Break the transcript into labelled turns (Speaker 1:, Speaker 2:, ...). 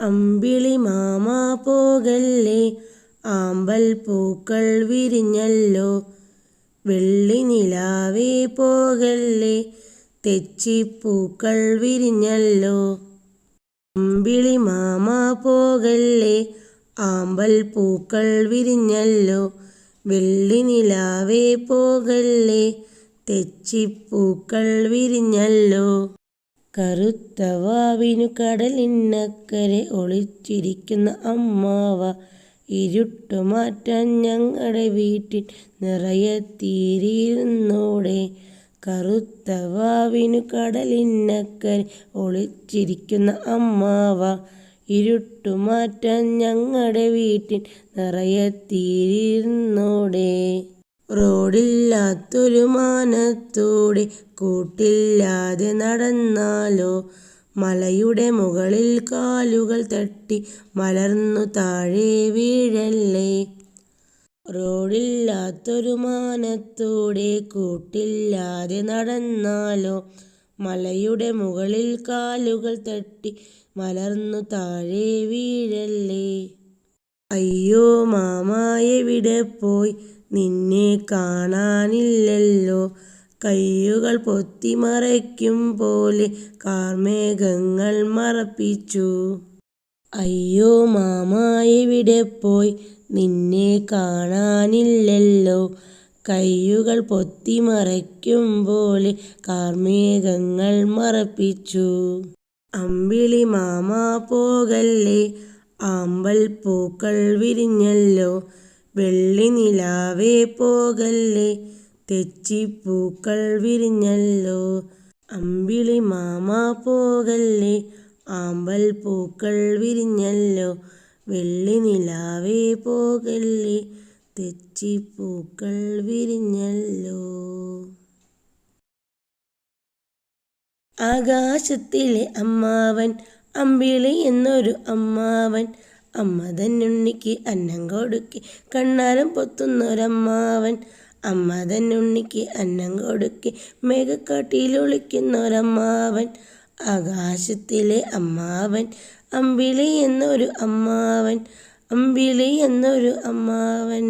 Speaker 1: അമ്പിളി മാമാ പോകല്ലേ? ആമ്പൽ പൂക്കൾ വിരിഞ്ഞല്ലോ. വെള്ളി നിലാവേ പോകല്ലേ? തെച്ചിപ്പൂക്കൾ വിരിഞ്ഞല്ലോ. അമ്പിളി മാമാ പോകല്ലേ? ആമ്പൽ പൂക്കൾ വിരിഞ്ഞല്ലോ. വെള്ളി നിലാവേ പോകല്ലേ? തെച്ചിപ്പൂക്കൾ വിരിഞ്ഞല്ലോ. കറുത്ത വാവിനു കടലിനക്കരെ ഒളിച്ചിരിക്കുന്ന അമ്മാവ ഇരുട്ടു മാറ്റാൻ ഞങ്ങളുടെ വീട്ടിൽ നിറയെ തീരിയിരുന്നോടെ. കറുത്ത വാവിനു കടലിനക്കരെ ഒളിച്ചിരിക്കുന്ന അമ്മാവ ഇരുട്ടു മാറ്റാൻ ഞങ്ങളുടെ വീട്ടിൽ നിറയെ തീരിയിരുന്നോടെ. റോഡില്ലാത്തൊരു മാനത്തൂടെ കൂട്ടില്ലാതെ നടന്നാലോ? മലയുടെ മുകളിൽ കാലുകൾ തട്ടി മലർന്നു താഴെ വീഴല്ലേ? റോഡില്ലാത്തൊരു മാനത്തൂടെ കൂട്ടില്ലാതെ നടന്നാലോ? മലയുടെ മുകളിൽ കാലുകൾ തട്ടി മലർന്നു താഴെ വീഴല്ലേ? അയ്യോ മാമായെ എവിടെ പോയി? നിന്നെ കാണാനില്ലല്ലോ. കയ്യുകൾ പൊത്തിമറയ്ക്കും പോലെ കാർമേഘങ്ങൾ മറപ്പിച്ചു. അയ്യോ മാമ എവിടെ പോയി? നിന്നെ കാണാനില്ലല്ലോ. കയ്യുകൾ പൊത്തിമറയ്ക്കും പോലെ കാർമേഘങ്ങൾ മറപ്പിച്ചു. അമ്പിളി മാമ പോകല്ലേ? ആമ്പൽ പൂക്കൾ വിരിഞ്ഞല്ലോ. വെള്ളി നിലാവേ പോകല്ലേ? തെച്ചിപ്പൂക്കൾ വിരിഞ്ഞല്ലോ. അമ്പിളി മാമ പോകല്ലേ? ആമ്പൽ പൂക്കൾ വിരിഞ്ഞല്ലോ. വെള്ളി നിലാവേ പോകല്ലേ? തെച്ചിപ്പൂക്കൾ വിരിഞ്ഞല്ലോ. ആകാശത്തിലെ അമ്മാവൻ അമ്പിളി എന്നൊരു അമ്മാവൻ അമ്മ തന്നുണ്ണിക്ക് അന്നം കൊടുക്കി. കണ്ണാലം പൊത്തുന്നൊരമ്മാവൻ അമ്മ തന്നുണ്ണിക്ക് അന്നം കൊടുക്കി. മേഘക്കാട്ടിയിൽ ഒളിക്കുന്നൊരമ്മാവൻ ആകാശത്തിലെ അമ്മാവൻ അമ്പിളി എന്നൊരു അമ്മാവൻ അമ്പിളി എന്നൊരു അമ്മാവൻ.